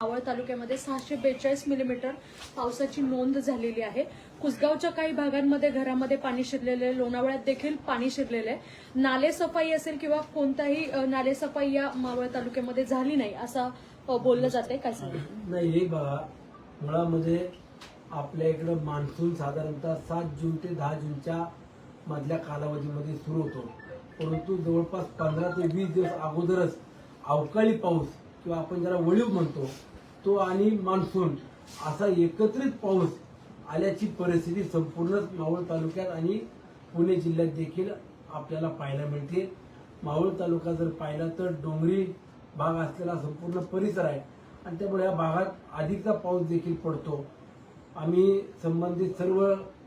मावळ तालुक्यामध्ये सहाशे बेचाळीस मिलीमीटर पावसाची नोंद झालेली आहे. कुसगावच्या काही भागांमध्ये घरामध्ये पाणी शिरलेले आहे. लोणावळ्यात देखील पाणी शिरलेलं आहे. नाले सफाई असेल किंवा कोणताही नाले सफाई या मावळ तालुक्यामध्ये झाली नाही असं बोललं जाते काय सांगितलं नाही हे बघा मुळामध्ये आपल्या इकडं मान्सून साधारणतः सात जून ते दहा जूनच्या मधल्या कालावधीमध्ये सुरू होतो. परंतु जवळपास पंधरा ते वीस दिवस अगोदरच अवकाळी पाऊस किंवा आपण ज्याला वळीव म्हणतो तो आणि मान्सून असा एकत्रित पाऊस आल्याची परिस्थिती संपूर्णच मावळ तालुक्यात आणि पुणे जिल्ह्यात देखील आपल्याला पाहायला मिळते. मावळ तालुका जर पाहिला तर डोंगरी भाग असलेला संपूर्ण परिसर आहे आणि त्यामुळे या भागात अधिकचा पाऊस देखील पडतो. आम्ही संबंधित सर्व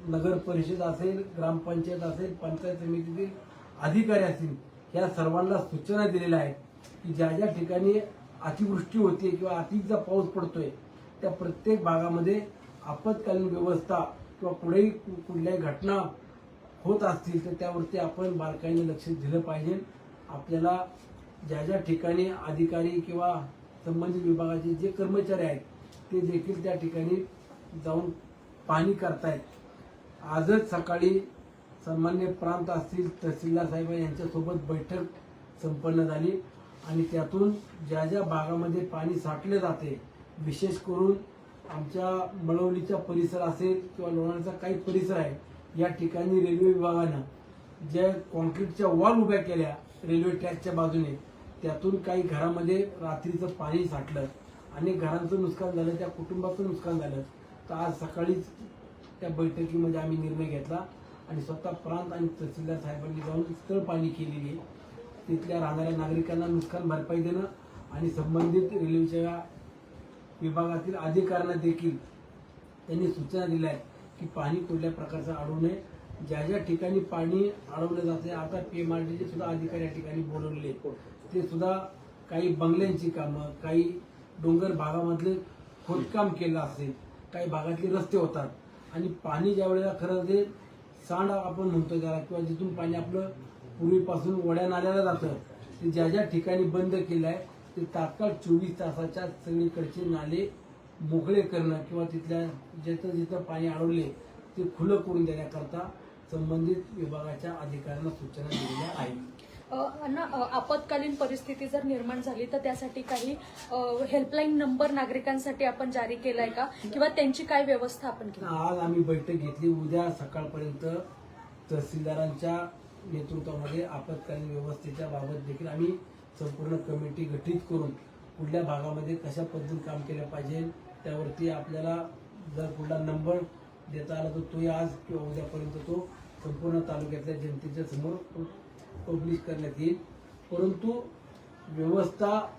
नगर परिषद असेल ग्रामपंचायत असेल पंचायत समितीतील अधिकारी असतील या सर्वांना सूचना दिलेल्या आहेत की ज्या ज्या ठिकाणी अतिवृष्टी होते किंवा अतिचा पाऊस पडतोय त्या प्रत्येक भागामध्ये आपत्कालीन व्यवस्था किंवा कुठेही कुठल्याही घटना होत असतील तर त्यावरती आपण बारकाईने लक्ष दिलं पाहिजे. आपल्याला ज्या ज्या ठिकाणी अधिकारी किंवा संबंधित विभागाचे जे कर्मचारी आहेत ते देखील त्या ठिकाणी जाऊन पाहणी करतायत. आजच सकाळी सन्मान्य प्रांत असतील तहसीलदार साहेब यांच्यासोबत बैठक संपन्न झाली. आणि त्यातून ज्या ज्या भागामध्ये पाणी साठले जाते विशेष करून आमच्या मळवलीचा परिसर असेल किंवा लोणारचा काही परिसर आहे या ठिकाणी रेल्वे विभागानं ज्या कॉन्क्रीटच्या वॉल उभ्या केल्या रेल्वे ट्रॅकच्या बाजूने त्यातून काही घरामध्ये रात्रीचं पाणी साठलं. आणि घरांचं नुकसान झालं त्या कुटुंबाचं नुकसान झालं. तर आज सकाळीच त्या बैठकीमध्ये आम्ही निर्णय घेतला आणि स्वतः प्रांत आणि तहसीलदार साहेबांनी जाऊन स्थळ पाणी केलेली आहे. तिथल्या राहणाऱ्या नागरिकांना नुकसान भरपाई देणं आणि संबंधित रेल्वेच्या विभागातील अधिकाऱ्यांना देखील त्यांनी सूचना दिल्या आहेत की पाणी कुठल्या प्रकारचं अडवू नये. ज्या ज्या ठिकाणी पाणी अडवलं जाते आता पीएमआरडीचे सुद्धा अधिकारी या ठिकाणी बोलवलेले ते सुद्धा काही बंगल्यांची कामं काही डोंगर भागामधले खोदकाम केलं असेल काही भागातले रस्ते होतात. आणि पाणी ज्या वेळेला खरं ते सांड आपण म्हणतो त्याला किंवा जिथून पाणी आपलं पूर्वीपासून वड्या नाल्याला जातं. ते ज्या ज्या ठिकाणी बंद केलं आहे ते तात्काळ चोवीस तासाच्या सगळीकडचे नाले मोकळे करणं किंवा तिथल्या जिथं जिथं पाणी अडवले ते खुलं करून देण्याकरता संबंधित विभागाच्या अधिकाऱ्यांना सूचना दिलेल्या आहेत. अ, आपत्कालीन परिस्थिती जर निर्माण झाली तर त्यासाठी काही हेल्पलाईन नंबर नागरिकांसाठी आपण जारी केलाय का? किंवा त्यांची काय व्यवस्था आपण केली? आज आम्ही बैठक घेतली. उद्या सकाळपर्यंत तहसीलदारांच्या नेतृत्वामध्ये आपत्कालीन व्यवस्थेच्या बाबत देखील आम्ही संपूर्ण कमिटी गठीत करून कुठल्या भागामध्ये कशा पद्धतीने काम केलं पाहिजे त्यावरती आपल्याला जर कुठला नंबर देता आला तर तोही आज किंवा उद्यापर्यंत तो संपूर्ण तालुक्यातल्या जनतेच्या समोर पब्लिश करण्यात येईल. परंतु व्यवस्था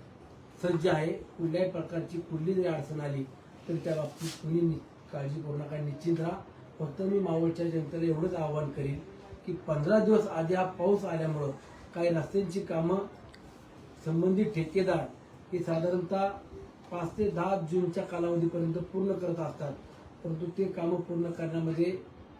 सज्ज आहे कुठल्याही प्रकारची कुठली जरी अडचण आली तर त्या बाबतीत कुणी नि- काळजी करू नका निश्चित राहा. फक्त मी मावळच्या जनतेला एवढंच आवाहन करीन की पंधरा दिवस आधी हा पाऊस आल्यामुळं काही रस्त्यांची कामं संबंधित ठेकेदार हे साधारणतः पाच ते दहा जूनच्या कालावधीपर्यंत पूर्ण करत असतात. परंतु ते कामं पूर्ण करण्यामध्ये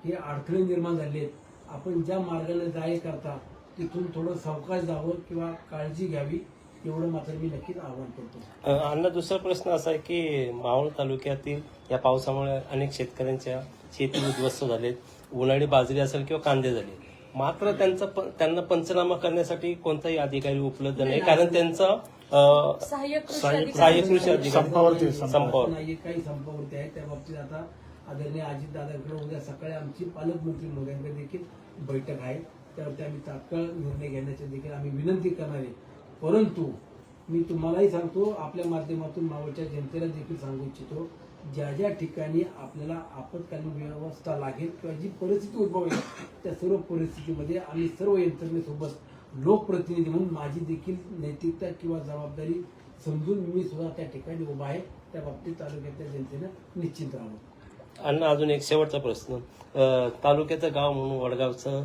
हे अडथळे निर्माण झाले आहेत. आपण ज्या मार्गाने जाय करता तिथून थोडं सावकाश जावं किंवा काळजी घ्यावी एवढं मात्र मी नक्कीच आव्हान करतो. अण्णा दुसरा प्रश्न असा आहे की मावळ तालुक्यातील या पावसामुळे अनेक शेतकऱ्यांच्या शेती उद्ध्वस्त झालेत. उन्हाळी बाजरी असेल किंवा कांदे झाले. मात्र त्यांचा त्यांना पंचनामा करण्यासाठी कोणताही अधिकारी उपलब्ध नाही. कारण त्यांचा सहाय्यक कृषी अधिकारी. संपावरती, काही संपावरती आहे. त्या बाबतीत आता आदरणीय अजित दादाकडे उद्या सकाळी आमची पालकमंत्री मोदयांकडे देखील बैठक आहे. त्यावरती आम्ही तात्काळ निर्णय घेण्याची देखील आम्ही विनंती करणार आहे. परंतु मी तुम्हालाही सांगतो आपल्या माध्यमातून मावळच्या जनतेला देखील सांगू इच्छितो ज्या ज्या ठिकाणी आपल्याला आपत्कालीन व्यवस्था लागेल किंवा जी परिस्थिती उद्भवेल त्या सर्व परिस्थितीमध्ये आम्ही सर्व यंत्रणेसोबत लोकप्रतिनिधी म्हणून माझी देखील नैतिकता किंवा जबाबदारी समजून मी सुद्धा त्या ठिकाणी उभा आहे. त्या बाबतीत तालुक्यातल्या जनतेनं निश्चित राहावं. अण्णा अजून एक शेवटचा प्रश्न. तालुक्याचं गाव म्हणून वडगावचं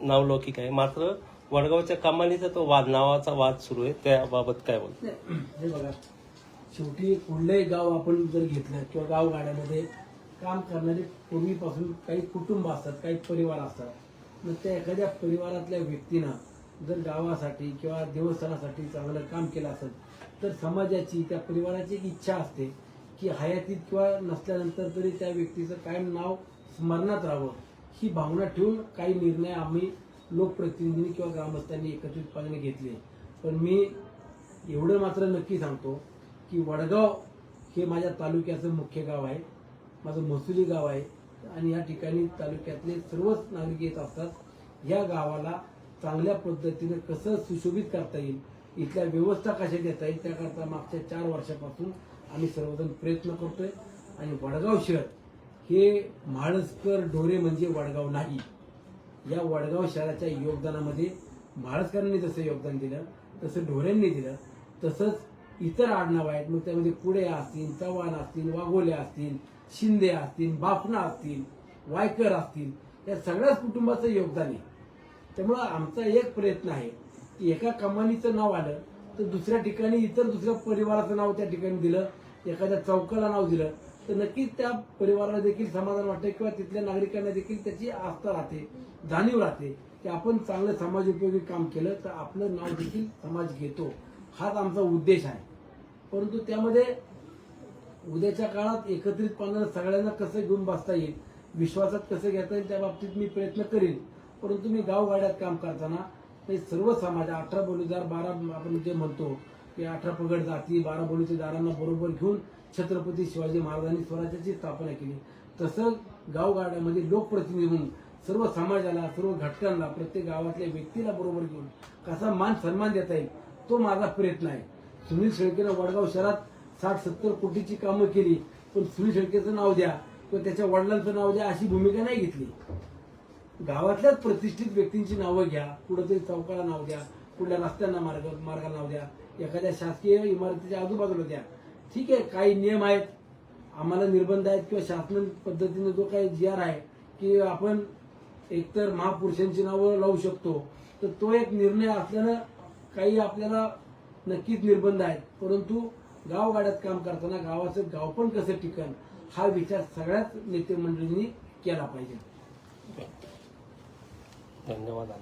नावलौकिक आहे. मात्र वडगावच्या कमानीचा तो वाद नावाचा वाद सुरू आहे. त्याबाबत काय बोल हे बघा शेवटी कुठलंही गाव आपण जर घेतलं किंवा गावगाड्यामध्ये काम करणारे पूर्वीपासून काही कुटुंब असतात काही परिवार असतात मग त्या एखाद्या परिवारातल्या व्यक्तीनं जर गावासाठी किंवा देवस्थानासाठी चांगलं काम केलं असेल तर समाजाची त्या परिवाराची एक इच्छा असते की हयातीत किंवा नसल्यानंतर तरी त्या व्यक्तीचं कायम नाव स्मरणात राहावं. ही भावना ठेवून काही निर्णय आम्ही लोकप्रतिनिधींनी किंवा ग्रामस्थांनी एकत्रितपणे घेतले. पण मी एवढं मात्र नक्की सांगतो की वडगाव हे माझ्या तालुक्याचं मुख्य गाव आहे. माझं महसुली गाव आहे. आणि या ठिकाणी तालुक्यातले सर्वच नागरिक येत असतात. या गावाला चांगल्या पद्धतीने कसं सुशोभित करता येईल इथल्या व्यवस्था कशा देता येईल त्याकरता मागच्या चार वर्षापासून आम्ही सर्वजण प्रयत्न करतोय. आणि वडगाव शहर हे म्हाळसकर ढोरे म्हणजे वडगाव नाही. या वडगाव शहराच्या योगदानामध्ये म्हाळसकरांनी जसं योगदान दिलं तसं ढोऱ्यांनी दिलं तसंच इतर आडनाव आहेत. मग त्यामध्ये पुढे असतील चव्हाण असतील वाघोले असतील शिंदे असतील बाफना असतील वायकर असतील या सगळ्याच कुटुंबाचं योगदान आहे. त्यामुळं आमचा एक प्रयत्न आहे की एका कमानीचं नाव आलं तर दुसऱ्या ठिकाणी इतर दुसऱ्या परिवाराचं नाव त्या ठिकाणी दिलं एखाद्या चौकाला नाव दिलं तर नक्कीच त्या परिवाराला देखील समाधान वाटतं किंवा तिथल्या नागरिकांना देखील त्याची आस्था राहते जाणीव राहते की आपण चांगलं समाज उपयोगी काम केलं तर आपलं नाव देखील समाज घेतो. हाच आमचा उद्देश आहे. परंतु त्यामध्ये उद्याच्या काळात एकत्रितपणानं सगळ्यांना कसं घेऊन बसता येईल विश्वासात कसं घेता येईल त्या बाबतीत मी प्रयत्न करेन. परंतु मी गावगाड्यात काम करताना हे सर्व समाज अठरा बोलीदार बारा आपण जे म्हणतो की अठरा पगड जाती बारा बोलीच्या दारांना बरोबर घेऊन छत्रपती शिवाजी महाराजांनी स्वराज्याची स्थापना केली. तसं गावगाड्यामध्ये लोकप्रतिनिधी म्हणून सर्व समाजाला सर्व घटकांना प्रत्येक गावातल्या व्यक्तीला बरोबर घेऊन कसा मान सन्मान देता येईल तो माझा प्रयत्न आहे. सुनील शेळकेनं वडगाव शहरात साठ सत्तर कोटीची कामं केली पण सुनील शेळकेचं नाव द्या किंवा त्याच्या वडिलांचं नाव द्या अशी भूमिका नाही घेतली. गावातल्याच प्रतिष्ठित व्यक्तींची नावं घ्या कुठंतरी चौकाला नाव द्या कुठल्या रस्त्यांना मार्ग मार्गाला नाव द्या एखाद्या शासकीय इमारतीच्या आजूबाजूला द्या. ठीक आहे काही नियम आहेत. आम्हाला निर्बंध आहेत किंवा शासन पद्धतीने जो काही जी आर आहे की आपण एकतर महापुरुषांची नावं लावू शकतो. तर तो एक निर्णय असल्यानं काही आपल्याला नक्कीच निर्बंध आहेत. परंतु गावगाड्यात काम करताना गावाचं गाव पण कसं टिकन हा विचार सगळ्याच नेते मंडळींनी केला पाहिजे. धन्यवाद.